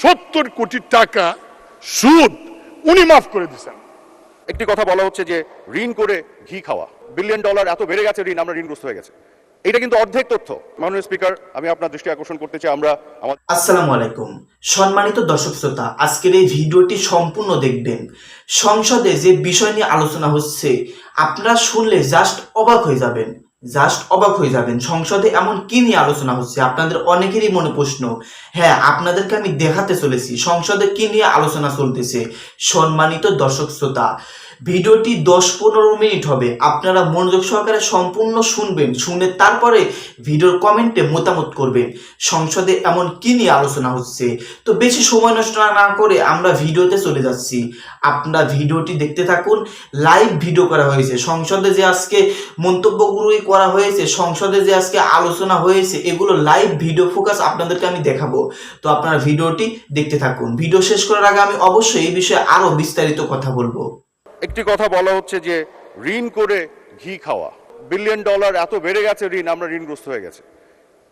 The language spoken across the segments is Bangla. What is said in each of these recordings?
সত্তর কোটি টাকা সুদ উনি মাফ করে দিয়েছেন। একটি কথা বলা হচ্ছে যে ঋণ করে ঘি খাওয়া বিলিয়ন ডলার এত বেড়ে গেছে ঋণ আমরা ঋণগ্রস্ত হয়ে গেছে। এটা কিন্তু অর্ধেক তথ্য। মাননীয় স্পিকার আমি আপনার দৃষ্টি আকর্ষণ করতে চাই আমরা আসসালামু আলাইকুম। সম্মানিত দর্শক শ্রোতা আজকের এই ভিডিওটি সম্পূর্ণ দেখবেন। সংসদে যে বিষয় নিয়ে আলোচনা হচ্ছে আপনারা শুনলে জাস্ট অবাক হয়ে যাবেন। জাস্ট অবাক হয়ে যাবেন। সংসদে এমন কি নিয়ে আলোচনা হচ্ছে? আপনাদের অনেকেরই মনে প্রশ্ন হ্যাঁ আপনাদেরকে আমি দেখাতে চলেছি। সংসদে কি নিয়ে আলোচনা চলতেছে? সম্মানিত দর্শক শ্রোতা ভিডিওটি দশ পনেরো মিনিট হবে। আপনারা মনোযোগ সহকারে সম্পূর্ণ শুনবেন, শুনে তারপরে ভিডিওর কমেন্টে মতামত করবেন। সংসদে এমন কি নিয়ে আলোচনা হচ্ছে? তো বেশি সময় নষ্ট না করে আমরা ভিডিওতে চলে যাচ্ছি। আপনারা ভিডিওটি দেখতে থাকুন, লাইভ ভিডিও করা হয়েছে। সংসদে যে আজকে মন্তব্যগুলোই করা হয়েছে, সংসদে যে আজকে আলোচনা হয়েছে, এগুলো লাইভ ভিডিও ফোকাস আপনাদেরকে আমি দেখাবো। তো আপনারা ভিডিওটি দেখতে থাকুন। ভিডিও শেষ করার আগে আমি অবশ্যই এই বিষয়ে আরও বিস্তারিত কথা বলব। একটি কথা বলা হচ্ছে যে ঋণ করে ঘি খাওয়া। বিলিয়ন ডলার এত বেড়ে গেছে ঋণ, আমরা ঋণগ্রস্ত হয়ে গেছে।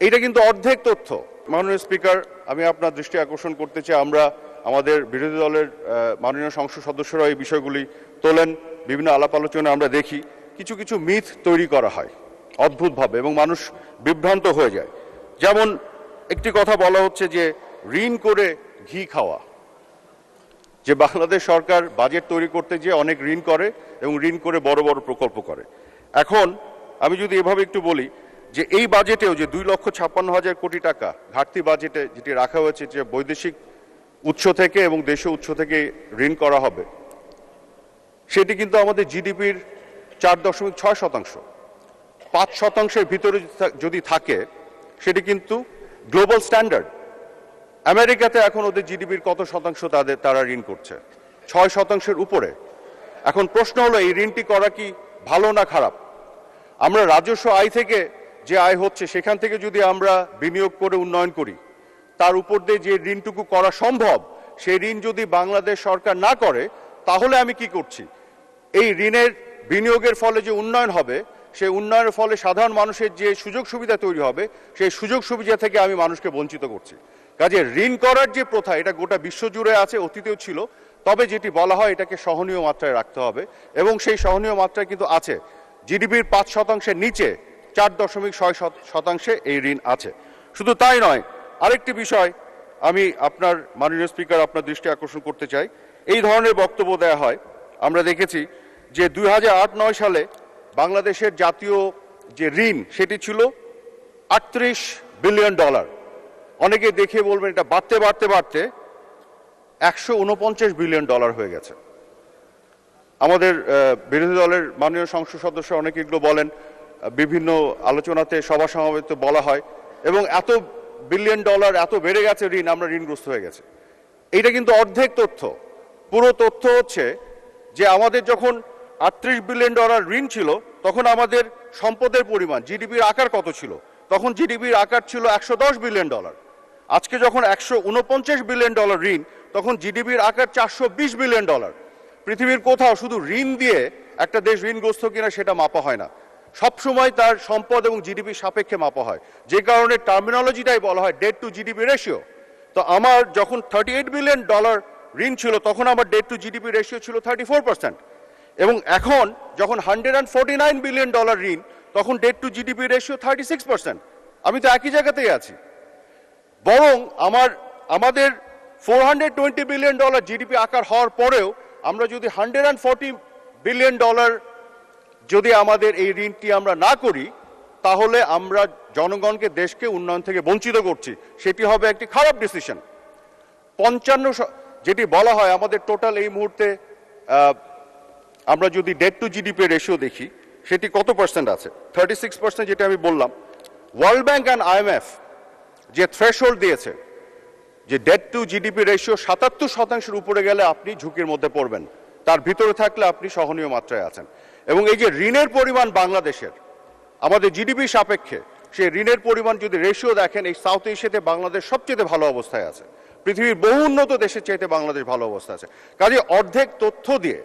এটা কিন্তু অর্ধেক তথ্য। মাননীয় স্পিকার, আমি আপনার দৃষ্টি আকর্ষণ করতে চাই। আমরা আমাদের বিরোধী দলের মাননীয় সংসদ সদস্যরা এই বিষয়গুলি তোলেন। বিভিন্ন আলাপ আলোচনা আমরা দেখি। কিছু কিছু মিথ তৈরি করা হয় অদ্ভুতভাবে এবং মানুষ বিভ্রান্ত হয়ে যায়। যেমন একটি কথা বলা হচ্ছে যে ঋণ করে ঘি খাওয়া। যে বাংলাদেশ সরকার বাজেট তৈরি করতে গিয়ে অনেক ঋণ করে এবং ঋণ করে বড় বড় প্রকল্প করে। এখন আমি যদি এভাবে একটু বলি যে এই বাজেটেও যে দুই লক্ষ ছাপ্পান্ন হাজার কোটি টাকা ঘাটতি বাজেটে যেটি রাখা হয়েছে যে বৈদেশিক উৎস থেকে এবং দেশীয় উৎস থেকে ঋণ করা হবে, সেটি কিন্তু আমাদের জিডিপির চার দশমিক ছয় শতাংশ। পাঁচ শতাংশের ভিতরে যদি যদি থাকে, সেটি কিন্তু গ্লোবাল স্ট্যান্ডার্ড আমেরিকাতে এখন ওদের জিডিপির কত শতাংশ তাদের তারা ঋণ করছে? ছয় শতাংশের উপরে। এখন প্রশ্ন হলো, এই ঋণটি করা কি ভালো না খারাপ? আমরা রাজস্ব আয় থেকে যে আয় হচ্ছে, সেখান থেকে যদি আমরা বিনিয়োগ করে উন্নয়ন করি, তার উপর দিয়ে যে ঋণটুকু করা সম্ভব, সেই ঋণ যদি বাংলাদেশ সরকার না করে, তাহলে আমি কি করছি? এই ঋণের বিনিয়োগের ফলে যে উন্নয়ন হবে, সেই উন্নয়নের ফলে সাধারণ মানুষের যে সুযোগ সুবিধা তৈরি হবে, সেই সুযোগ সুবিধা থেকে আমি মানুষকে বঞ্চিত করছি। কাজে ঋণ করার যে প্রথা, এটা গোটা বিশ্বজুড়ে আছে, অতীতেও ছিল, তবে যেটি বলা হয় এটাকে সহনীয় মাত্রায় রাখতে হবে এবং সেই সহনীয় মাত্রায় কিন্তু আছে। জিডিপির পাঁচ শতাংশের নিচে চার দশমিক ছয় শত- শতাংশে এই ঋণ আছে। শুধু তাই নয়, আরেকটি বিষয় আমি আপনার মাননীয় স্পিকার আপনার দৃষ্টি আকর্ষণ করতে চাই। এই ধরনের বক্তব্য দেওয়া হয়, আমরা দেখেছি যে দুই নয় সালে বাংলাদেশের জাতীয় যে ঋণ, সেটি ছিল আটত্রিশ বিলিয়ন ডলার। অনেকে দেখে বলবেন এটা বাড়তে বাড়তে বাড়তে একশো উনপঞ্চাশ বিলিয়ন ডলার হয়ে গেছে। আমাদের বিরোধী দলের মাননীয় সংসদ সদস্য অনেকে এগুলো বলেন বিভিন্ন আলোচনাতে, সভা সমাবেতে বলা হয়, এবং এত বিলিয়ন ডলার এত বেড়ে গেছে ঋণ, আমরা ঋণগ্রস্ত হয়ে গেছে। এইটা কিন্তু অর্ধেক তথ্য। পুরো তথ্য হচ্ছে যে আমাদের যখন আটত্রিশ বিলিয়ন ডলার ঋণ ছিল, তখন আমাদের সম্পদের পরিমাণ, জিডিপির আকার কত ছিল? তখন জিডিপির আকার ছিল একশো দশ বিলিয়ন ডলার। আজকে যখন একশো উনপঞ্চাশ বিলিয়ন ডলার ঋণ, তখন জিডিপির আকার চারশো বিশ বিলিয়ন ডলার। পৃথিবীর কোথাও শুধু ঋণ দিয়ে একটা দেশ ঋণগ্রস্ত কিনা সেটা মাপা হয় না। সবসময় তার সম্পদ এবং জিডিপির সাপেক্ষে মাপা হয়। যে কারণে টার্মিনোলজিটাই বলা হয় ডেট টু জিডিপি রেশিও। তো আমার যখন থার্টি এইট বিলিয়ন ডলার ঋণ ছিল, তখন আমার ডেট টু জিডিপি রেশিও ছিল থার্টি ফোর পার্সেন্ট। এবং এখন যখন hundred and forty nine billion dollar ঋণ তখন debt to GDP ratio thirty six percent আমি তো একই জায়গাতেই আছি। বরং আমার, আমাদের four hundred twenty billion dollar GDP আকার হওয়ার পরেও আমরা যদি hundred and forty billion dollar যদি আমাদের এই ঋণটি আমরা না করি, তাহলে আমরা জনগণকে দেশকে উন্নয়ন থেকে বঞ্চিত করছি। সেটি হবে একটি খারাপ ডিসিশন পঞ্চান্ন যেটি বলা হয় আমাদের টোটাল এই মুহূর্তে আমরা যদি ডেট টু জিডিপি রেশিও দেখি সেটি কত পার্সেন্ট আছে? থার্টি সিক্স পার্সেন্ট যেটা আমি বললাম। ওয়ার্ল্ড ব্যাংক অ্যান্ড আইএমএফ যে থ্রেশহোল্ড দিয়েছে, যে ডেট টু জিডিপি রেশিও সাতাত্তর শতাংশের উপরে গেলে আপনি ঝুঁকির মধ্যে পড়বেন। তার ভিতরে থাকলে আপনি সহনীয় মাত্রায় আছেন। এবং এই যে ঋণের পরিমাণ বাংলাদেশের, আমাদের জিডিপি সাপেক্ষে, সেই ঋণের পরিমাণ যদি রেশিও দেখেন, এই সাউথ এশিয়াতে বাংলাদেশ সবচেয়ে ভালো অবস্থায় আছে। পৃথিবীর বহু উন্নত দেশের চাইতে বাংলাদেশ ভালো অবস্থা আছে। কাজে অর্ধেক তথ্য দিয়ে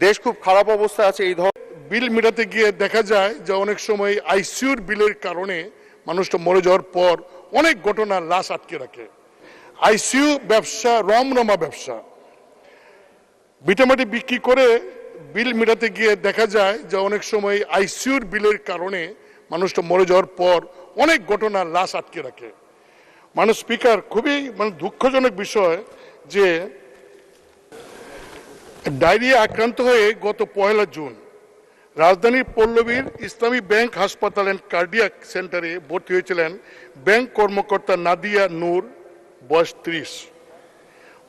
দেশ খুব খারাপ অবস্থায় আছে এই ধর বিল মেটাতে গিয়ে দেখা যায় যে অনেক সময় আইসিউর বিলের কারণে মানুষটা মরে যাওয়ার পর অনেক ঘটনা লাশ আটকে রাখে। আইসিইউ ব্যবসা, রমরমা ব্যবসা। ভিটামাটি বিক্রি করে বিল মেটাতে গিয়ে দেখা যায় যে অনেক সময় আইসিউর বিলের কারণে মানুষটা মরে যাওয়ার পর অনেক ঘটনা লাশ আটকে রাখে। মানুষ স্পিকার, খুবই মানে দুঃখজনক বিষয় যে ডায়রিয়া আক্রান্ত হয়ে গত পয়লা জুন রাজধানীর পল্লবীর ইসলামী ব্যাংক হাসপাতাল অ্যান্ড কার্ডিয়াক সেন্টারে ভর্তি হয়েছিলেন ব্যাংক কর্মকর্তা নাদিয়া নূর, বয়স ত্রিশ।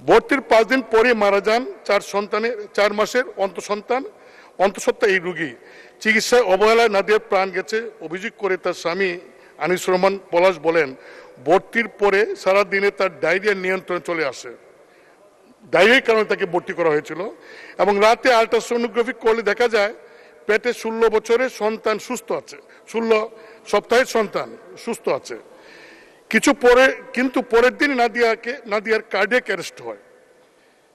ভর্তির পাঁচ দিন পরে মারা যান চার সন্তানের, চার মাসের অন্তঃসন্তান, অন্তঃসত্ত্বা এই রোগী। চিকিৎসায় অবহেলায় নাদিয়ার প্রাণ গেছে, অভিযোগ করে তার স্বামী আনিস রহমান পলাশ বলেন, ভর্তির পরে সারা দিনে তার ডায়রিয়া নিয়ন্ত্রণে চলে আসে। ডায়রিয়ার কারণে তাকে ভর্তি করা হয়েছিল এবং রাতে আল্ট্রাসোনোগ্রাফি করলে দেখা যায় পেটে ষোলো বছরের সন্তান সুস্থ আছে। ষোলো সপ্তাহের সন্তান সুস্থ আছে। কিছু পরে, কিন্তু পরের দিন নাদিয়াকে, নাদিয়ার কার্ডিয়াক অ্যারেস্ট হয়।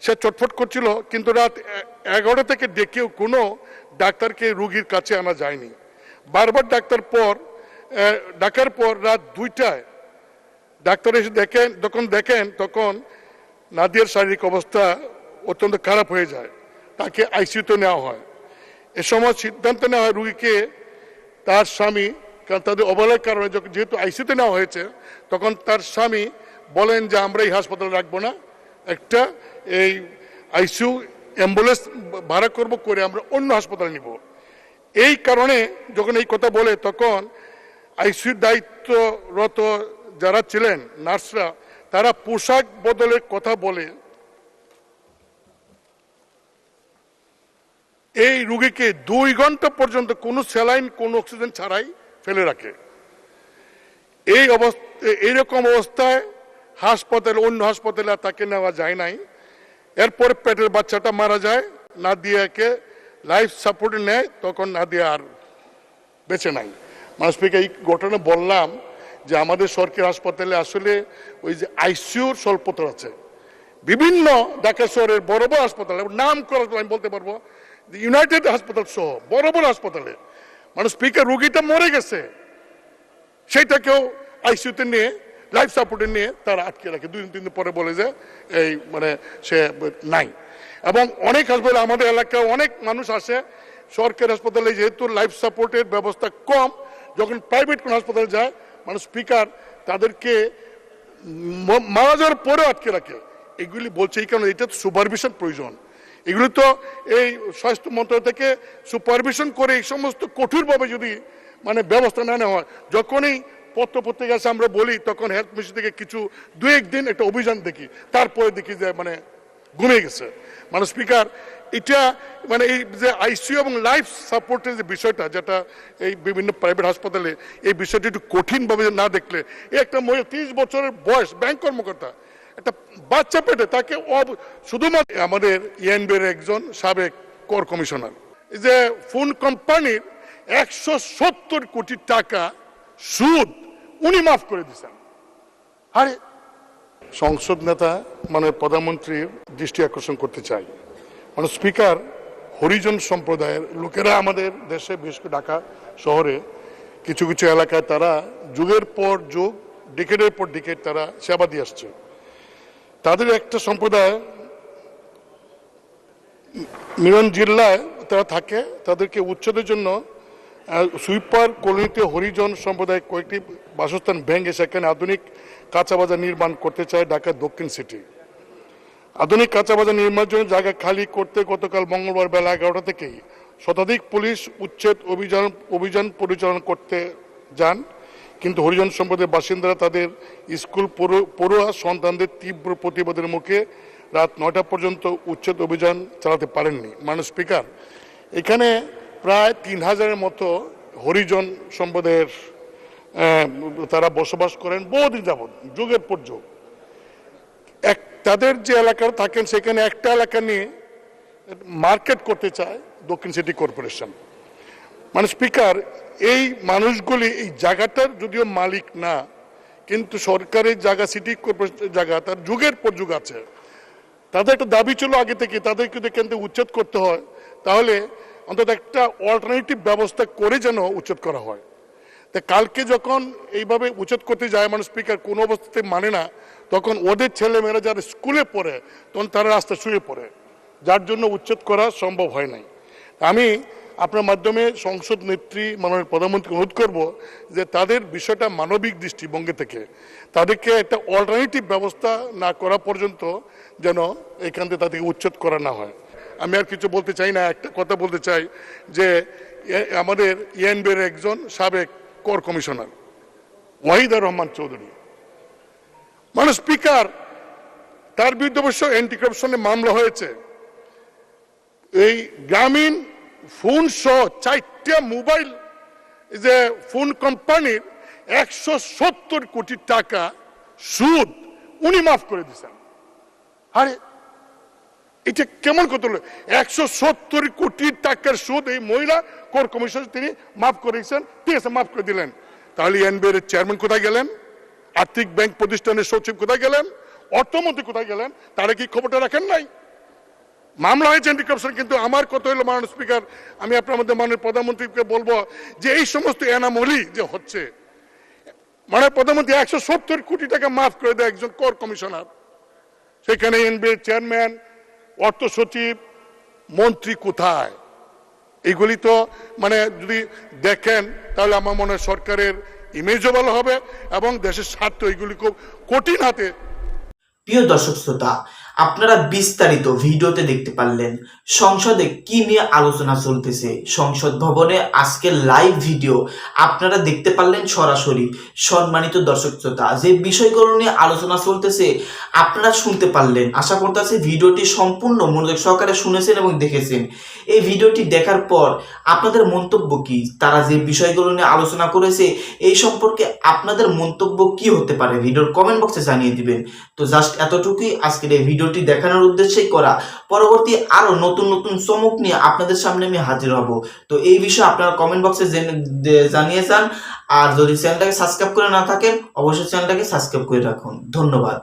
সে চটফট করছিল, কিন্তু রাত এগারোটা থেকে ডেকেও কোনো ডাক্তারকে রুগীর কাছে আনা যায়নি। বারবার ডাক্তার পর ডাকার পর রাত দুইটায় ডাক্তার এসে দেখেন, যখন দেখেন, তখন নাদিয়ার শারীরিক অবস্থা অত্যন্ত খারাপ হয়ে যায়। তাকে আইসিইউতে নেওয়া হয়। এ সময় সিদ্ধান্ত নেওয়া হয় রুগীকে তার স্বামী, কারণ তাদের অবহেলার কারণে যেহেতু আইসিইউতে নেওয়া হয়েছে, তখন তার স্বামী বলেন যে, আমরা এই হাসপাতালে রাখব না। একটা এই আইসিইউ অ্যাম্বুলেন্স ভাড়া করব করে আমরা অন্য হাসপাতালে নিব। এই কারণে যখন এই কথা বলে, তখন আইসিইউর দায়িত্বরত যারা ছিলেন, নার্সরা, তারা পোশাক বদলের কথা বলে এই রুগীকে দুই ঘণ্টা পর্যন্ত কোনো স্যালাইন, কোনো অক্সিজেন ছাড়াই ফেলে রাখে। এই অবস্থা, এইরকম অবস্থায় হাসপাতালে, অন্য হাসপাতালে তাকে নেওয়া যায় নাই। এরপরে পেটের বাচ্চাটা মারা যায় না নাদিয়াকে লাইফ সাপোর্টে নেয়, তখন নাদিয়া আর বেঁচে নাই। মানুষকে এই ঘটনা বললাম যে আমাদের সরকারি হাসপাতালে আসলে ওই যে আইসিউর স্বল্পতা আছে। বিভিন্ন ঢাকা শহরের বড় বড় হাসপাতাল নাম করা আমি বলতে পারব ইউনাইটেড হাসপাতাল সহ বড় বড় হাসপাতালে মানুষ স্পিকার রুগীটা মরে গেছে। সেইটাকেও আইসিউতে নিয়ে লাইফ সাপোর্টে নিয়ে তারা আটকে রাখে। দুই তিন দিন পরে বলে যে, এই মানে সে নাই। এবং অনেক হাসপাতাল আমাদের এলাকায় অনেক মানুষ আসে। সরকারি হাসপাতালে যেহেতু লাইফ সাপোর্টের ব্যবস্থা কম, যখন প্রাইভেট কোনো হাসপাতালে যায় মানে স্পিকার তাদেরকে মারা যাওয়ার পরেও আটকে রাখে। এগুলি বলছে এই কারণে, এটা তো সুপারভিশন প্রয়োজন। এগুলি তো এই স্বাস্থ্য মন্ত্রণালয় থেকে সুপারভিশন করে এই সমস্ত কঠোরভাবে যদি মানে ব্যবস্থা না নেওয়া হয়, যখনই পত্র পত্রিকা আমরা বলি, তখন হেলথ মিনিস্ট্রি থেকে কিছু দু একদিন একটা অভিযান দেখি, তারপরে দেখি যে মানে ঘুমিয়ে গেছে। মানে স্পিকার এটা মানে এই যে আইসিইউ এবং লাইফ সাপোর্টের যে বিষয়টা, যেটা এই বিভিন্ন প্রাইভেট হাসপাতালে এই বিষয়টি একটু কঠিনভাবে না দেখলে, এই একটা মহিলা তিরিশ বছরের বয়স ব্যাংক কর্মকর্তা একটা বাচ্চা পেটে, তাকে শুধুমাত্র আমাদের ইএনবির একজন সাবেক কর কমিশনার যে ফোন কোম্পানির একশো সত্তর কোটি টাকা সুদ, উনি মাফ করে দিয়েছেন। আরে, সংসদ নেতা মানে প্রধানমন্ত্রীর দৃষ্টি আকর্ষণ করতে চাই। মানে স্পিকার, হরিজন সম্প্রদায়ের লোকেরা আমাদের দেশে, বিশেষ করে ঢাকা শহরে, কিছু কিছু এলাকায় তারা যুগের পর যুগ ডিকেটের পর ডিকেট তারা সেবা দিয়ে আসছে। তাদের একটা সম্প্রদায় মিরন জেলায় তারা থাকে। তাদেরকে উচ্ছেদের জন্য সুইপার কলোনিতে হরিজন সম্প্রদায় কয়েকটি বাসস্থান ভেঙে সেখানে আধুনিক কাঁচা বাজার নির্মাণ করতে চায় ঢাকা দক্ষিণ সিটি। আধুনিক কাঁচা বাজার নির্মাণের জন্য জায়গা খালি করতে গতকাল মঙ্গলবার বেলা এগারোটা থেকেই শতাধিক পুলিশ উচ্ছেদ অভিযান অভিযান পরিচালনা করতে যান। কিন্তু হরিজন সম্প্রদায়ের বাসিন্দারা তাদের স্কুল পড়ু- পড়ুয়া সন্তানদের তীব্র প্রতিবাদের মুখে রাত নয়টা পর্যন্ত উচ্ছেদ অভিযান চালাতে পারেননি। মানুষ স্পিকার, এখানে প্রায় তিন হাজারের মতো হরিজন সম্প্রদায়ের তারা বসবাস করেন বহুদিন যাবৎ, যুগের পর যুগ। এক, তাদের যে এলাকার থাকেন, সেখানে একটা এলাকা নিয়ে মার্কেট করতে চায় দক্ষিণ সিটি কর্পোরেশন। মানে স্পিকার এই মানুষগুলি, এই জায়গাটার যদিও মালিক না, কিন্তু সরকারের জায়গা সিটি কর্পোরেশনের জায়গা, তার যুগের পর যুগ আছে। তাদের একটা দাবি ছিল আগে থেকে, তাদেরকে থেকে উচ্ছেদ করতে হয়, তাহলে অন্তত একটা অল্টারনেটিভ ব্যবস্থা করে যেন উচ্ছেদ করা হয়। তা কালকে যখন এইভাবে উচ্ছেদ করতে যায় মানে স্পিকার কোনো অবস্থাতে মানে না, তখন ওদের ছেলেমেয়েরা যারা স্কুলে পড়ে, তখন তারা রাস্তা শুয়ে পড়ে। যার জন্য উচ্ছেদ করা সম্ভব হয় নাই। আমি আপনার মাধ্যমে সংসদ নেত্রী মাননীয় প্রধানমন্ত্রীকে অনুরোধ করব যে তাদের বিষয়টা মানবিক দৃষ্টিভঙ্গি থেকে, তাদেরকে একটা অল্টারনেটিভ ব্যবস্থা না করা পর্যন্ত যেন এখান থেকে তাদেরকে উচ্ছেদ করা না হয়। আমি আর কিছু বলতে চাই না, একটা কথা বলতে চাই যে আমাদের ইএনবির একজন সাবেক কর কমিশনার ওয়াহিদুর রহমান চৌধুরী। মানে স্পিকার, তার বিরুদ্ধে অবশ্য অ্যান্টি কারাপশনে মামলা হয়েছে। এই গ্রামীণ ফোন সহ চারটা মোবাইল যে ফোন কোম্পানির একশো সত্তর কোটি টাকা সুদ, উনি মাফ করে দিয়েছেন। আরে, এটা কেমন কথা একশো সত্তর কোটি টাকার সুদ এই মহিলা কর কমিশন তিনি মাফ করেছেন, ঠিক আছে, মাফ করে দিলেন। তাহলে এনবিআর এর চেয়ারম্যান কোথায় গেলেন? আর্থিক ব্যাংক প্রতিষ্ঠানের সচিব কোথায় গেলেন? অর্থমন্ত্রী কোথায় গেলেন? তারা কি খবরটা রাখেন নাই? মামলা হয়েছে অ্যান্টি কারাপশন কিন্তু আমার কথা হলো মাননীয় স্পিকার আমি আপনার মধ্যে মাননীয় প্রধানমন্ত্রীকে বলব যে এই সমস্ত এনামলি যে হচ্ছে মানে প্রধানমন্ত্রী একশো সত্তর কোটি টাকা মাফ করে দেয় একজন কর কমিশনার। সেখানে এনবিএর চেয়ারম্যান অর্থ সচিব, মন্ত্রী কোথায়? এগুলি তো মানে যদি দেখেন, তাহলে আমার মনে হয় সরকারের ইমেজও ভালো হবে এবং দেশের স্বার্থ এগুলি খুব কঠিন হাতে। প্রিয় দর্শক শ্রোতা আপনারা বিস্তারিত ভিডিওতে দেখতে পারলেন সংসদে কি নিয়ে আলোচনা চলতেছে। সংসদ ভবনে আজকের লাইভ ভিডিও আপনারা দেখতে পারলেন সরাসরি সম্মানিত দর্শক শ্রোতা, যে বিষয়গুলো নিয়ে আলোচনা চলতেছে আপনারা শুনতে পারলেন। আশা করতেছি ভিডিওটি সম্পূর্ণ মনোযোগ সহকারে শুনেছেন এবং দেখেছেন। এই ভিডিওটি দেখার পর আপনাদের মন্তব্য কি? তারা যে বিষয়গুলো নিয়ে আলোচনা করেছে, এই সম্পর্কে আপনাদের মন্তব্য কি হতে পারে? ভিডিওর কমেন্ট বক্সে জানিয়ে দিবেন। তো জাস্ট এতটুকুই আজকের এই ভিডিওটি দেখানোর উদ্দেশ্যেই করা। পরবর্তী আরও নতুন নতুন চমক নিয়ে আপনাদের সামনে আমি হাজির হব। তো এই বিষয়ে আপনারা কমেন্ট বক্সে জানিয়ে যান। আর যদি চ্যানেলটাকে সাবস্ক্রাইব করে না থাকেন, অবশ্যই চ্যানেলটাকে সাবস্ক্রাইব করে রাখুন। ধন্যবাদ।